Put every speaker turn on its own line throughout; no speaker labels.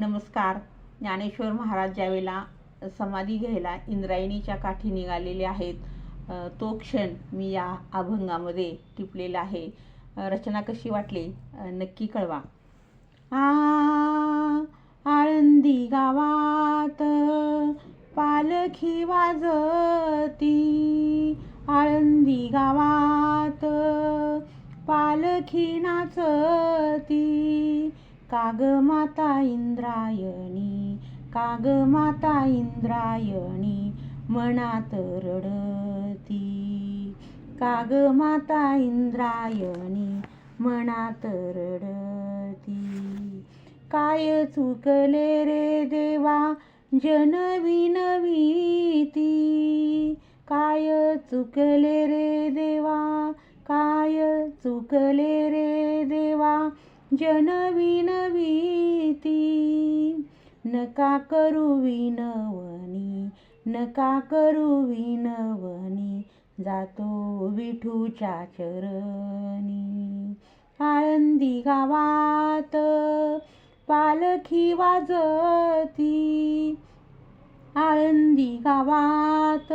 नमस्कार. ज्ञानेश्वर महाराज ज्यावेळेला समाधी घ्यायला इंद्रायणीच्या काठी निघालेले आहेत तो क्षण मी या अभंगामध्ये टिपलेला आहे. रचना कशी वाटली? नक्की कळवा. आ आळंदी गावात पालखी वाजती. आळंदी गावात पालखी नाचती. काग माता इंद्रायणी काग माता इंद्रायणी मनात रडती. काग माता इंद्रायणी मनात रडती. काय चुकले रे देवा जनवी नवीती काय चुकले रे देवा काय चुकले जनवी नवीती नका करू विनवणी नका करू विनवणी जातो विठूच्या चरणी. आळंदी गावात पालखी वाजती. आळंदी गावात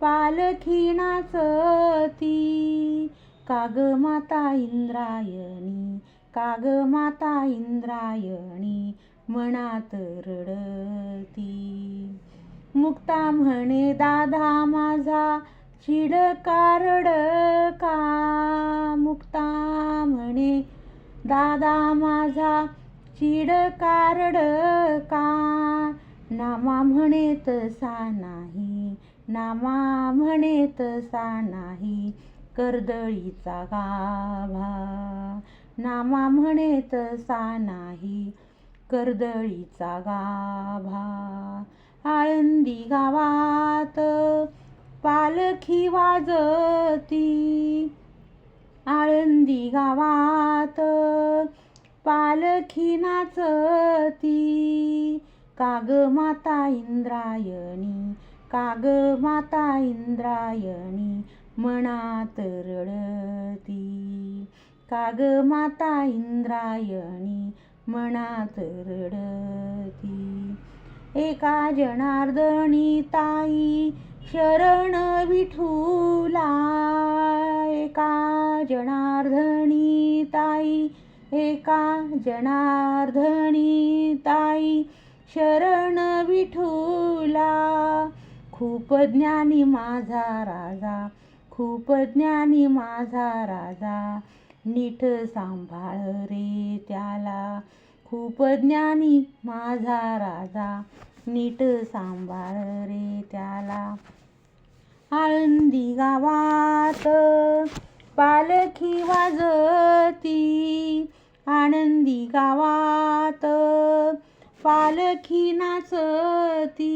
पालखी नाचती. काग माता इंद्रायणी काग माता इंद्रायणी मनात रडती. मुक्ता म्हणे दादा माझा चिड कारड का मुक्ता म्हणे दादा माझा चिड कारड का नामा म्हणे तसा नाही. नामा म्हणे तसा नाही. कर्दळीचा गाभा. नामा म्हणे तसा नाही कर्दळीचा गाभा. आळंदी गावात पालखी वाजती. आळंदी गावात पालखी नाचती. काग माता इंद्रायणी काग माता इंद्रायणी मनात रडती. काग माता इंद्रायणी मनात रडती. एका जनार्दनी ताई शरण विठूला. एका जनार्दनी ताई एका जनार्दनी ताई शरण विठूला. खूप ज्ञानी माझा राजा खूप ज्ञानी माझा राजा. नीट सांभाळ रे त्याला खूप ज्ञानी माझा राजा. नीट सांभाळ रे त्याला. आळंदी गावात पालखी वाजती. आनंदी गावात पालखी नाचती.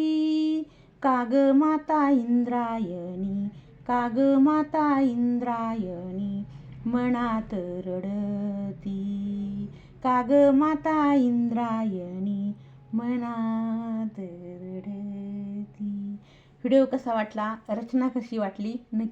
काग माता इंद्रायणी काग माता इंद्रायणी मनात रडती. काग माता इंद्रायणी मनात रडती. व्हिडिओ कसा वाटला? रचना कशी वाटली? नक्की